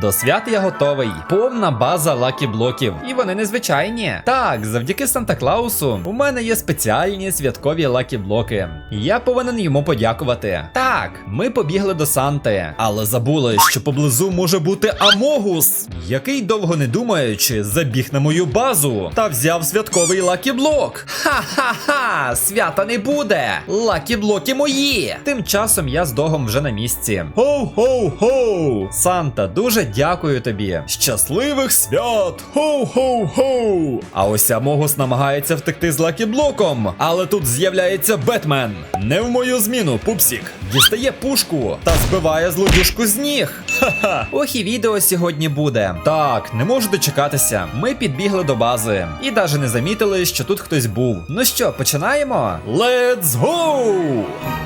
До свят я готовий. Повна база лакі-блоків. І вони незвичайні. Так, завдяки Санта Клаусу у мене є спеціальні святкові лакі-блоки. Я повинен йому подякувати. Так, ми побігли до Санти, але забули, що поблизу може бути Амогус, який довго не думаючи забіг на мою базу та взяв святковий лакі-блок. Ха-ха-ха! Свята не буде! Лакі-блоки мої! Тим часом я з догом вже на місці. Хоу-хоу-хоу! Санта, дуже дякую тобі. Щасливих свят! Хоу-хоу-хоу! А ось Амогус намагається втекти з лакі-блоком, але тут з'являється Бетмен. Не в мою зміну, пупсік. Дістає пушку та збиває злодюшку з ніг. Ха-ха. Ох і відео сьогодні буде. Так, не можу дочекатися. Ми підбігли до бази і навіть не замітили, що тут хтось був. Ну що, починаємо? Let's go!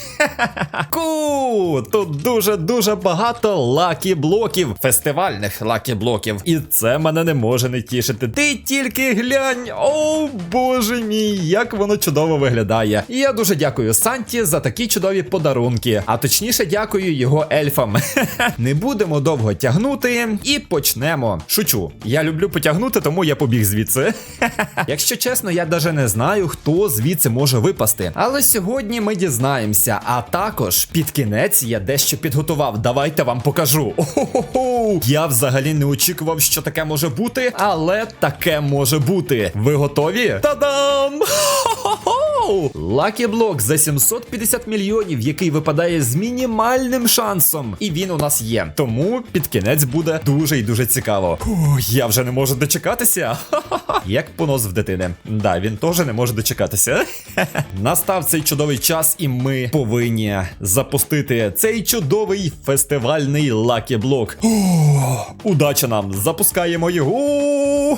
Ку! Тут дуже-дуже багато лакі-блоків, фестивальних лакі-блоків. І це мене не може не тішити. Ти тільки глянь! О, боже мій, як воно чудово виглядає. І я дуже дякую Санті за такі чудові подарунки. А точніше, дякую його ельфам. Не будемо довго тягнути і почнемо. Шучу. Я люблю потягнути, тому я побіг звідси. Якщо чесно, я навіть не знаю, хто звідси може випасти. Але сьогодні ми дізнаємося. А також під кінець я дещо підготував. Давайте вам покажу. О-хо-хо! Я взагалі не очікував, що таке може бути, але таке може бути. Ви готові? Та-дам! Лакі блок за 750 мільйонів, який випадає з мінімальним шансом. І він у нас є. Тому під кінець буде дуже і дуже цікаво. Фу, я вже не можу дочекатися. Ха-ха-ха. Як понос в дитини. Да, він теж не може дочекатися. Настав цей чудовий час, і ми повинні запустити цей чудовий фестивальний лакі-блок. Удача нам! Запускаємо його.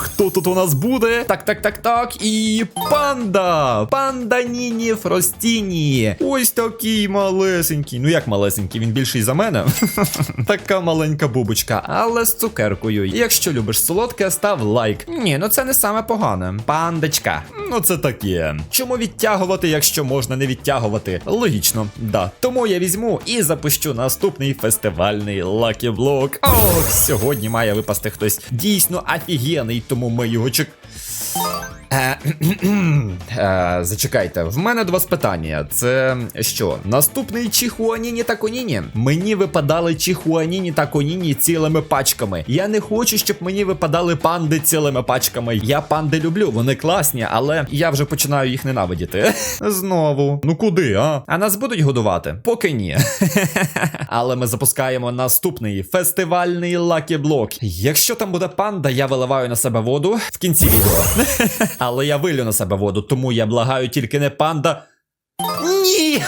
Хто тут у нас буде? Так, так, так, так. І панда! Панда Ніні Фростіні. Ось такий малесенький. Ну як малесенький, він більший за мене. така маленька бубочка, але з цукеркою. Якщо любиш солодке, став лайк. Ні, ну це не саме погане. Пандочка. Ну це таке. Чому відтягувати, якщо можна не відтягувати? Логічно, да. Тому я візьму і запущу наступний фестивальний лакі-блок. Ох, сьогодні має випасти хтось дійсно офігенний, тому ми його чек. Е, е, Зачекайте, в мене два питання. Це що? Наступний Чихуаніні та Коніні. Мені випадали Чихуаніні та Коніні цілими пачками. Я не хочу, щоб мені випадали панди цілими пачками. Я панди люблю, вони класні, але я вже починаю їх ненавидіти. Знову. Ну куди, а? А нас будуть годувати? Поки ні. Але ми запускаємо наступний фестивальний лакі-блок. Якщо там буде панда, я виливаю на себе воду в кінці відео. Але я вилю на себе воду, тому я благаю тільки не панда. Ні!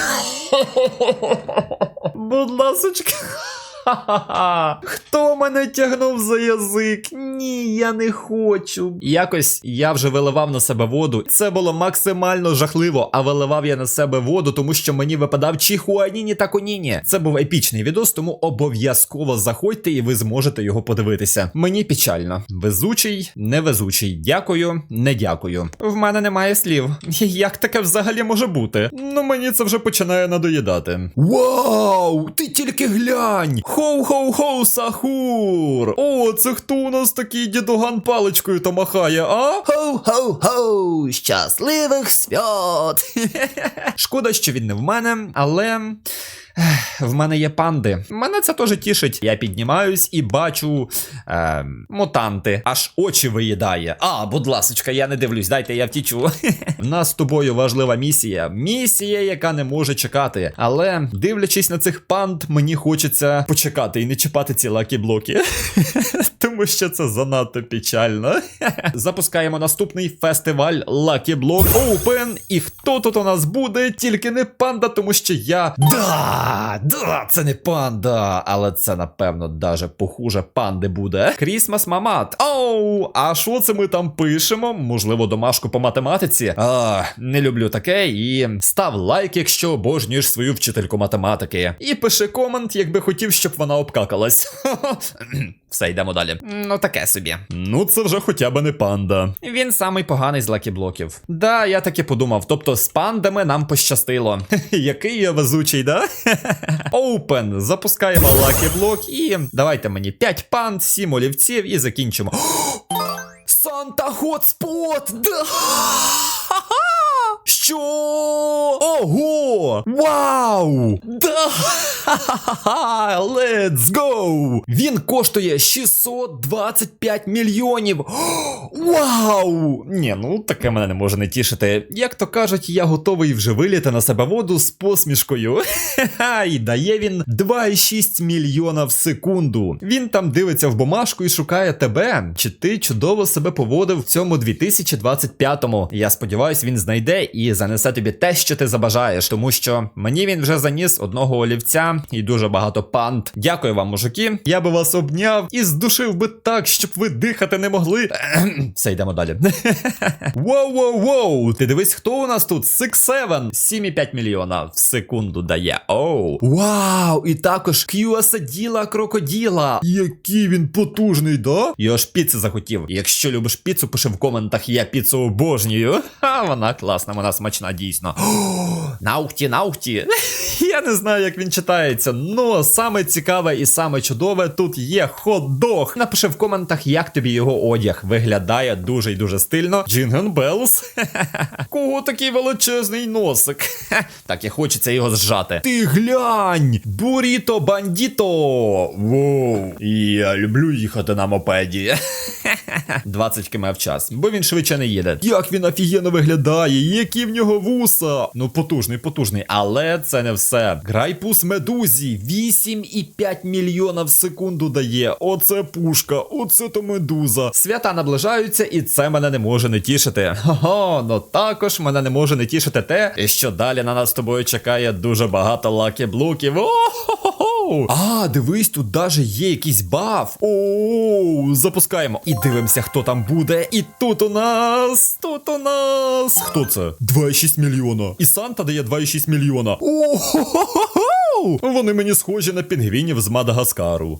Будь ласочка. Ха-ха-ха. Хто мене тягнув за язик? Ні, я не хочу. Якось я вже виливав на себе воду. Це було максимально жахливо, а виливав я на себе воду, тому що мені випадав Чихуаніні та Коніні. Це був епічний відос, тому обов'язково заходьте і ви зможете його подивитися. Мені печально. Везучий, невезучий. Дякую, не дякую. В мене немає слів. Як таке взагалі може бути? Ну мені це вже починає надоїдати. Вау! Ти тільки глянь! Хоу-хоу-хоу, Сахур! О, це хто у нас такий дідуган паличкою та махає, а? Хоу-хоу-хоу! Щасливих свят! Шкода, що він не в мене, але. В мене є панди. Мене це теж тішить. Я піднімаюсь і бачу е, мутанти. Аж очі виїдає. А, будь ласочка, я не дивлюсь, дайте я втічу. В нас з тобою важлива місія. Місія, яка не може чекати. Але дивлячись на цих панд, мені хочеться почекати і не чіпати ці лакі-блоки. Тому що це занадто печально. Запускаємо наступний фестиваль Lucky Block Open. І хто тут у нас буде? Тільки не панда, тому що я. Да! Да, це не панда, але це напевно даже похуже панди буде. Крісмас мамат. Оу, а що це ми там пишемо? Можливо, домашку по математиці? А, не люблю таке. І став лайк, якщо обожнюєш свою вчительку математики. І пиши комент, якби хотів, щоб вона обкакалась. Все, йдемо далі. Ну, таке собі. Ну, це вже хоча б не панда. Він самий поганий з лакіблоків. Да, я таки подумав. Тобто з пандами нам пощастило. Який я везучий, да? Open. Запускаємо лакіблок і давайте мені 5 панд, 7 олівців і закінчимо. Санта Хотспот! Да! Що? Ого! Вау! Да! Ха-ха-ха! Let's go! Він коштує 625 мільйонів. Вау! Ні, ну таке мене не може не тішити. Як то кажуть, я готовий вже виліти на себе воду з посмішкою. І дає він 2,6 мільйона в секунду. Він там дивиться в бумажку і шукає тебе. Чи ти чудово себе поводив в цьому 2025-му? Я сподіваюсь, він знайде і занесе тобі те, що ти забажаєш, тому що мені він вже заніс одного олівця і дуже багато панд. Дякую вам, мужики. Я би вас обняв і здушив би так, щоб ви дихати не могли. Все, йдемо далі. Воу, воу, воу! Ти дивись, хто у нас тут? Six Seven. 7,5 мільйона в секунду дає. Оу. Вау! І також К'юасаділа крокоділа. Який він потужний, да? Я аж піци захотів. Якщо любиш піцу, пиши в коментах, я піцу обожнюю. Ха, вона класна, вона смачна, дійсно. Наухті, наухті. Я не знаю, як він читається, но саме цікаве і саме чудове тут є хот-дог. Напиши в коментах, як тобі його одяг виглядає дуже і дуже стильно. Джинген Белс. Кого такий величезний носик? Так, і хочеться його зжати. Ти глянь! Буріто бандіто! Воу! Я люблю їхати на мопеді. 20 км в час, бо він швидше не їде. Як він офігенно виглядає, які в нього вуса. Ну, потужний, потужний, але це не все. Грайпус медузі 8,5 мільйона в секунду дає. Оце пушка, оце то медуза. Свята наближаються, і це мене не може не тішити. Хо-хо, ну також мене не може не тішити те, що далі на нас з тобою чекає дуже багато лакі-блоків. О-хо-хо-хо! А, дивись, тут даже є якийсь баф. О, запускаємо. І дивимося, хто там буде. І тут у нас. Тут у нас. Хто це? 2,6 мільйона. І Санта дає 2,6 мільйона. О-хо-хо-хо! Вони мені схожі на пінгвінів з Мадагаскару.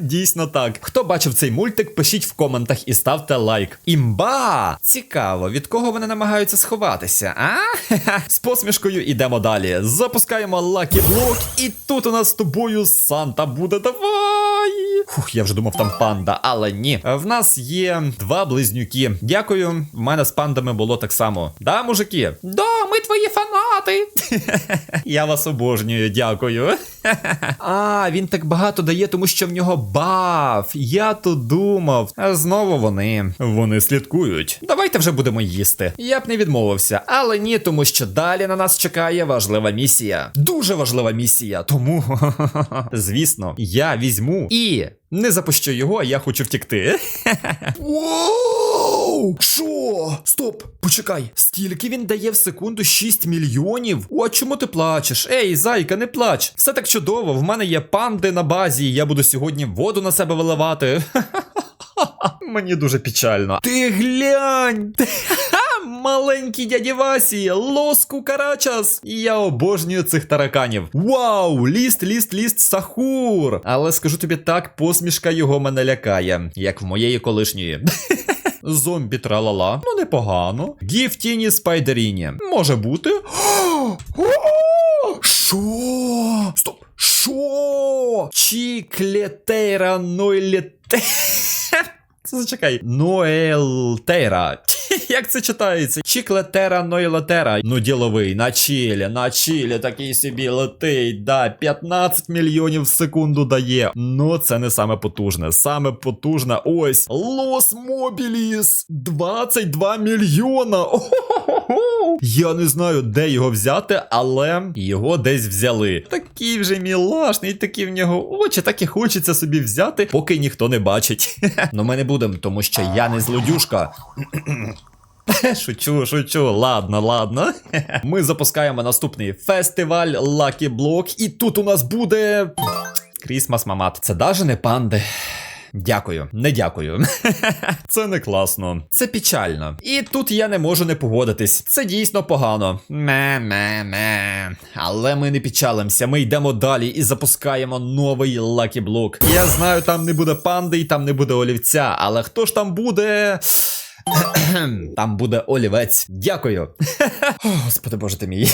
Дійсно так. Хто бачив цей мультик, пишіть в коментах і ставте лайк. Імба! Цікаво, від кого вони намагаються сховатися, а? З посмішкою ідемо далі. Запускаємо лакі блок, і тут у нас з тобою Санта буде. Давай! Фух, я вже думав, там панда, але ні. В нас є два близнюки. Дякую. В мене з пандами було так само. Да, мужики? Да, ми твої фанати. Я вас обожнюю, дякую. А, він так багато дає, тому що в нього баф. Я то думав. А знову вони. Вони слідкують. Давайте вже будемо їсти. Я б не відмовився, але ні, тому що далі на нас чекає важлива місія. Дуже важлива місія. Тому, звісно, я візьму і не запущу його, а я хочу втікти. Воу! Що? Стоп, почекай. Скільки він дає в секунду 6 мільйонів? О, чому ти плачеш? Ей, зайка, не плач. Все так чудово. В мене є панди на базі. Я буду сьогодні воду на себе виливати. Мені дуже печально. Ти глянь! Маленький дяді Васі, Лос Кукарачас. Я обожнюю цих тараканів. Вау! Ліст, ліст, ліст, сахур. Але скажу тобі так, посмішка його мене лякає, як в моєї колишньої. Зомбі тралала. Ну, непогано. Гіфтіні спайдеріні. Може бути. Що? Стоп. Що? Чіклетейра нойлете. Зачекай. Ноелтера. Як це читається? Чіклетера нойлетера. Ну, діловий, на чілі, на чілі такий собі летить. Да, 15 мільйонів в секунду дає. Ну, це не саме потужне. Саме потужне ось. Лос Мобіліс. 22 мільйона. О-хо-хо-хо. Я не знаю, де його взяти, але його десь взяли. Такий вже мілашний, такі в нього очі, так і хочеться собі взяти, поки ніхто не бачить. Ну ми не будемо, тому що я не злодюшка. Шучу, шучу, ладно, ладно. Ми запускаємо наступний фестиваль Lucky Block, і тут у нас буде. Крісмас Мамат. Це даже не панди. Дякую, не дякую. Це не класно. Це печально. І тут я не можу не погодитись. Це дійсно погано. Ме-ме-ме. Але ми не печалимося. Ми йдемо далі і запускаємо новий Block. Я знаю, там не буде панди і там не буде олівця, але хто ж там буде? Там буде олівець. Дякую. О, Господи боже ти мій.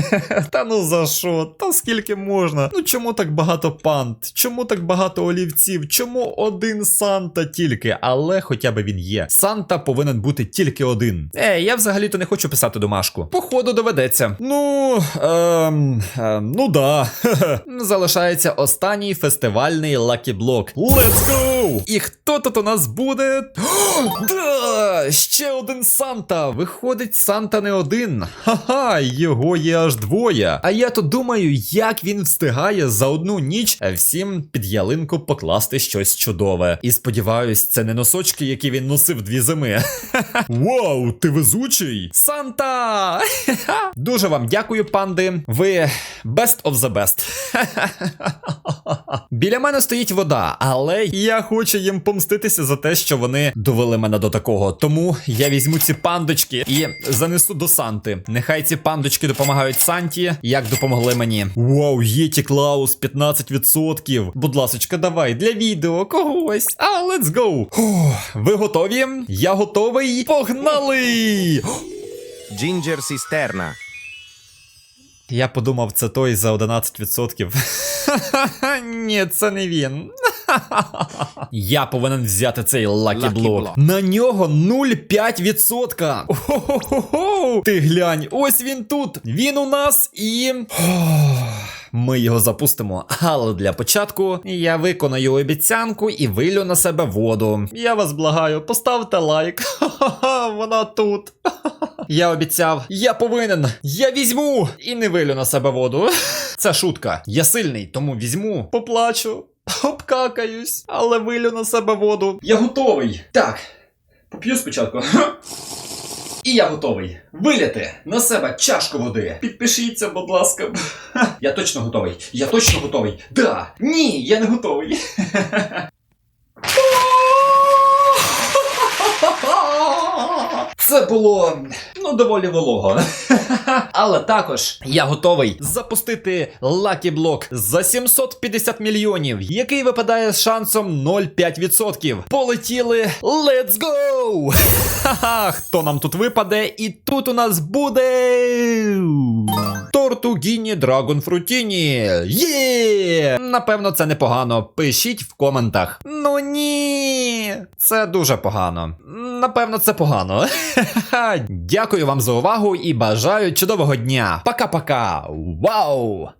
Та ну за що? Та скільки можна? Ну чому так багато панд? Чому так багато олівців? Чому один Санта тільки? Але хоча б він є. Санта повинен бути тільки один. Е, я взагалі-то не хочу писати домашку. Походу доведеться. Ну, ем, ем, ну да. Залишається останній фестивальний лакіблок. Let's go! І хто тут у нас буде? О, Ще один Санта! Виходить, Санта не один. Ха-ха, його є аж двоє. А я то думаю, як він встигає за одну ніч всім під ялинку покласти щось чудове. І сподіваюсь, це не носочки, які він носив дві зими. Вау, ти везучий! Санта! Дуже вам дякую, панди. Ви best of the best. Біля мене стоїть вода, але я хочу їм помститися за те, що вони довели мене до такого. Тому я візьму ці пандочки і занесу до Санти. Нехай ці пандочки допомагають Санті, як допомогли мені. Вау, Єті Клаус, 15%. Будь ласочка, давай для відео когось. А, let's go. Фух, ви готові? Я готовий. Погнали! Ginger Cisterna. Я подумав, це той за 11%. Ні, це не він. Я повинен взяти цей лакі блок. На нього 0,5%. Охо-хо-хо. Ти глянь, ось він тут. Він у нас і. Ми його запустимо, але для початку я виконаю обіцянку і вилю на себе воду. Я вас благаю, поставте лайк. Ха-ха-ха, вона тут. Я обіцяв, я повинен, я візьму і не вилю на себе воду. Це шутка. Я сильний, тому візьму, поплачу, обкакаюсь, але вилю на себе воду. Я готовий. Так, поп'ю спочатку. І я готовий виляти на себе чашку води. Підпишіться, будь ласка. Я точно готовий. Я точно готовий. Да. Ні, я не готовий. Це було ну доволі волого. Але також я готовий запустити Block за 750 мільйонів, який випадає з шансом 0,5%. Полетіли. Let's go! Хто нам тут випаде? І тут у нас буде. Тортугіні Драгон Фрутіні. Є! Напевно, це непогано. Пишіть в коментах. Ну ні, це дуже погано. Напевно, це погано. Дякую вам за увагу і бажаю чудового дня. Пока-пока. Вау!